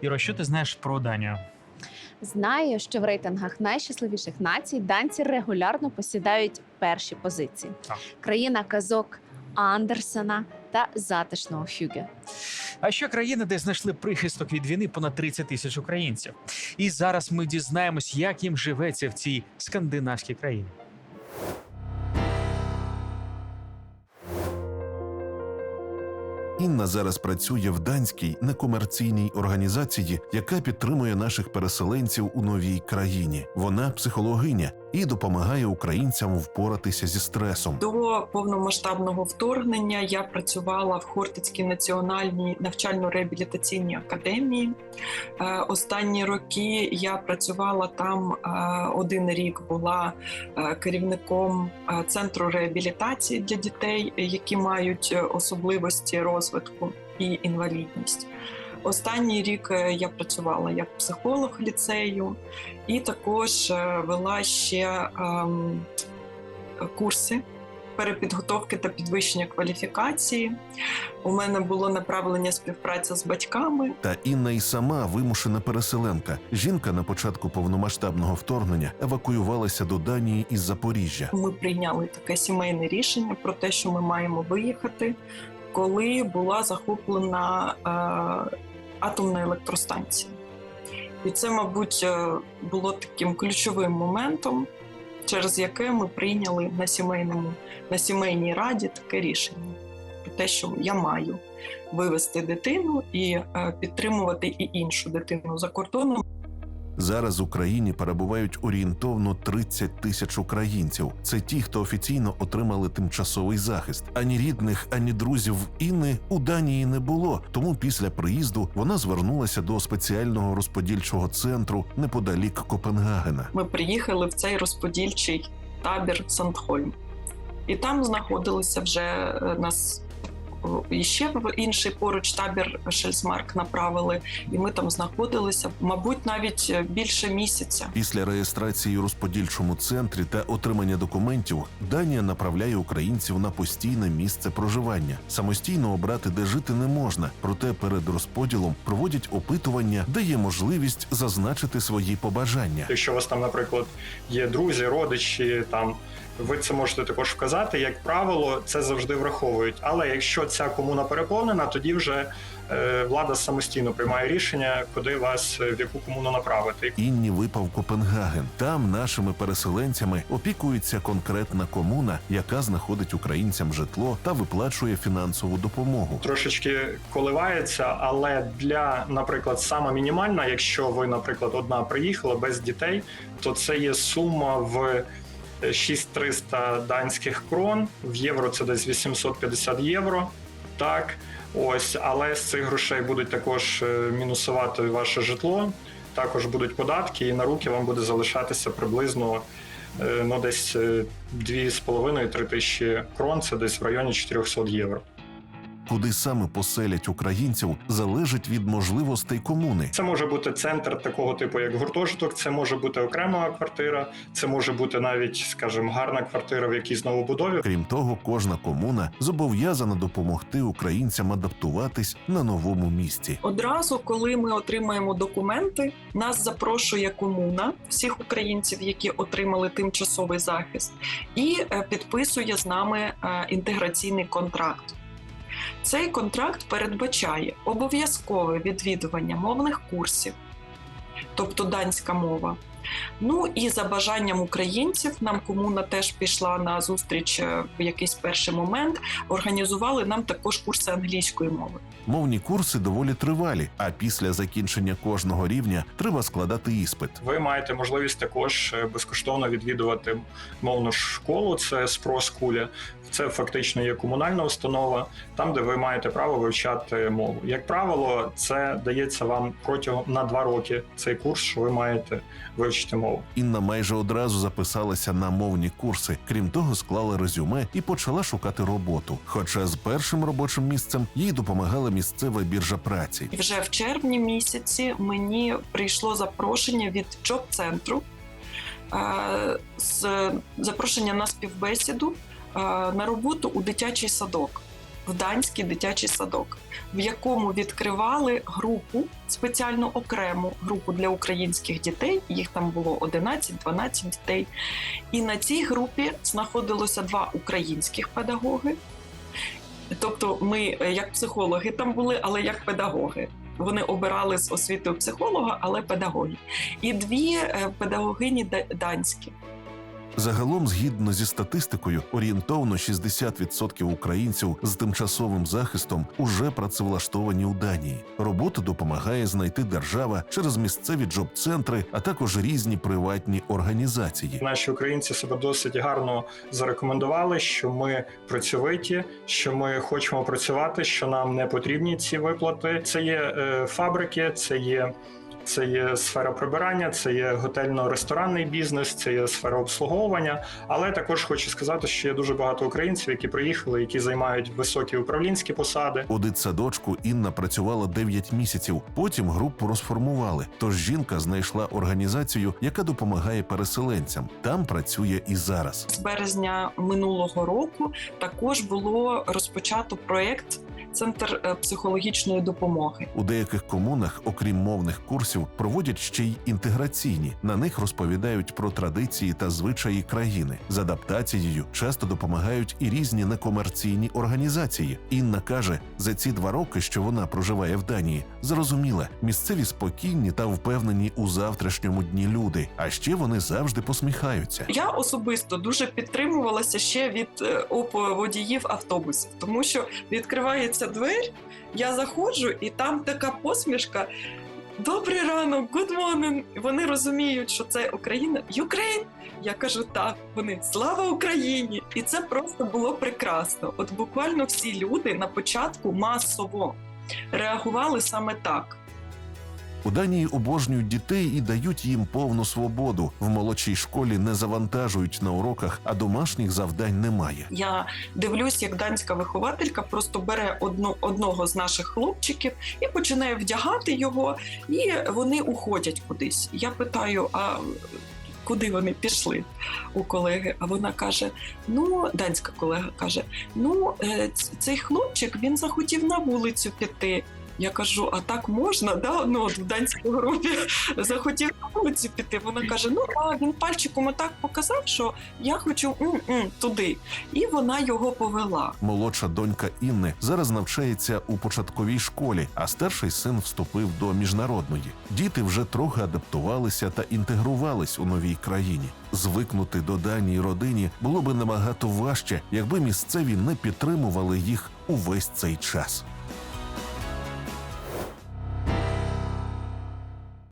Іро, що ти знаєш про Данію? Знаю, що в рейтингах найщасливіших націй данці регулярно посідають перші позиції. Так. Країна казок Андерсена та затишного Хюге. А ще країна, де знайшли прихисток від війни понад 30 тисяч українців. І зараз ми дізнаємось, як їм живеться в цій скандинавській країні. Інна зараз працює в данській некомерційній організації, яка підтримує наших переселенців у новій країні. Вона психологиня і допомагає українцям впоратися зі стресом. До повномасштабного вторгнення я працювала в Хортицькій національній навчально-реабілітаційній академії. Е, Останні роки я працювала там е, один рік, була е, керівником центру реабілітації для дітей, які мають особливості розвитку і інвалідність. Останній рік е, я працювала як психолог ліцею і також е, вела ще ем, курси перепідготовки та підвищення кваліфікації. У мене було направлення співпраця з батьками. Та Інна і сама вимушена переселенка. Жінка на початку повномасштабного вторгнення евакуювалася до Данії із Запоріжжя. Ми прийняли таке сімейне рішення про те, що ми маємо виїхати, коли була захоплена е, атомна електростанція. І це, мабуть, е, було таким ключовим моментом, через яке ми прийняли на сімейному на сімейній раді таке рішення про те, що я маю вивести дитину і е, підтримувати і іншу дитину за кордоном. Зараз в Україні перебувають орієнтовно 30 тисяч українців. Це ті, хто офіційно отримали тимчасовий захист. Ані рідних, ані друзів Інни у Данії не було. Тому після приїзду вона звернулася до спеціального розподільчого центру неподалік Копенгагена. Ми приїхали в цей розподільчий табір Сандхольм. І там знаходилися вже е, нас і ще в інший поруч табір Шельсмарк направили, і ми там знаходилися, мабуть, навіть е, більше місяця. Після реєстрації у розподільчому центрі та отримання документів Данія направляє українців на постійне місце проживання. Самостійно обрати, де жити не можна, проте перед розподілом проводять опитування, де є можливість зазначити свої побажання. Якщо у вас там, наприклад, є друзі, родичі, там ви це можете також вказати. Як правило, це завжди враховують. Але якщо ця комуна переповнена, тоді вже е, влада самостійно приймає рішення, куди вас е, в яку комуну направити. Інні випав Копенгаген. Там нашими переселенцями опікується конкретна комуна, яка знаходить українцям житло та виплачує фінансову допомогу. Трошечки коливається, але для, наприклад, сама мінімальна, якщо ви, наприклад, одна приїхала без дітей, то це є сума в 6300 данських крон. В євро це десь 850 євро. Так, ось, але з цих грошей будуть також е, мінусувати ваше житло. Також будуть податки, і на руки вам буде залишатися приблизно е, ну, десь е, 2,5-3 тисячі крон, це десь в районі 400 євро. Куди саме поселять українців, залежить від можливостей комуни. Це може бути центр такого типу, як гуртожиток, це може бути окрема квартира, це може бути навіть, скажімо, гарна квартира в якійсь новобудові. Крім того, кожна комуна зобов'язана допомогти українцям адаптуватись на новому місці. Одразу, коли ми отримаємо документи, нас запрошує комуна всіх українців, які отримали тимчасовий захист, і е, підписує з нами е, інтеграційний контракт. Цей контракт передбачає обов'язкове відвідування мовних курсів, тобто данська мова. Ну і за бажанням українців нам комуна теж пішла на зустріч е, в якийсь перший момент. Організували нам також курси англійської мови. Мовні курси доволі тривалі, а після закінчення кожного рівня треба складати іспит. Ви маєте можливість також е, безкоштовно відвідувати мовну школу. Це Спроскуля. Це фактично є комунальна установа, там де ви маєте право вивчати мову. Як правило, це дається вам протягом на два роки цей курс, що ви маєте вивчити мову. Інна майже одразу записалася на мовні курси. Крім того, склала резюме і почала шукати роботу. Хоча з першим робочим місцем їй допомагала місцева біржа праці. І вже в червні місяці мені прийшло запрошення від джоб-центру е, з запрошення на співбесіду е, на роботу у дитячий садок. В данський дитячий садок, в якому відкривали групу спеціально окрему групу для українських дітей. Їх там було 11-12 дітей. І на цій групі знаходилося два українських педагоги. Тобто, ми е, як психологи там були, але як педагоги. Вони обирали з освітою психолога, але педагоги. І дві е, педагогині данські. Загалом, згідно зі статистикою, орієнтовно 60% українців з тимчасовим захистом уже працевлаштовані у Данії. Роботу допомагає знайти держава через місцеві джоб-центри, а також різні приватні організації. Наші українці себе досить гарно зарекомендували, що ми працьовиті, що ми хочемо працювати, що нам не потрібні ці виплати. Це є е, фабрики, це є. Це є сфера прибирання, це є готельно-ресторанний бізнес, це є сфера обслуговування. Але також хочу сказати, що є дуже багато українців, які приїхали, які займають високі управлінські посади. У дитсадочку Інна працювала 9 місяців. Потім групу розформували. Тож жінка знайшла організацію, яка допомагає переселенцям. Там працює і зараз. З березня минулого року також було розпочато проєкт Центр е, психологічної допомоги. У деяких комунах, окрім мовних курсів, проводять ще й інтеграційні. На них розповідають про традиції та звичаї країни. З адаптацією часто допомагають і різні некомерційні організації. Інна каже, за ці два роки, що вона проживає в Данії, зрозуміла, місцеві спокійні та впевнені у завтрашньому дні люди. А ще вони завжди посміхаються. Я особисто дуже підтримувалася ще від е, ОП водіїв автобусів, тому що відкривається двері, я заходжу, і там така посмішка. Добрий ранок, good morning. Вони розуміють, що це Україна. Юкрейн! Я кажу так. Вони слава Україні! І це просто було прекрасно. От буквально всі люди на початку масово реагували саме так. У Данії обожнюють дітей і дають їм повну свободу. В молодшій школі не завантажують на уроках, а домашніх завдань немає. Я дивлюсь, як данська вихователька просто бере одну, одного з наших хлопчиків і починає вдягати його, і вони уходять кудись. Я питаю, а куди вони пішли у колеги? А вона каже: Ну, данська колега каже: Ну, е, цей хлопчик він захотів на вулицю піти. Я кажу, а так можна? Да? Ну, от в данській групі захотів на вулицю піти. Вона каже: Ну, а він пальчиком отак показав, що я хочу м-м, туди. І вона його повела. Молодша донька Інни зараз навчається у початковій школі, а старший син вступив до міжнародної. Діти вже трохи адаптувалися та інтегрувались у новій країні. Звикнути до даній родині було би набагато важче, якби місцеві не підтримували їх увесь цей час.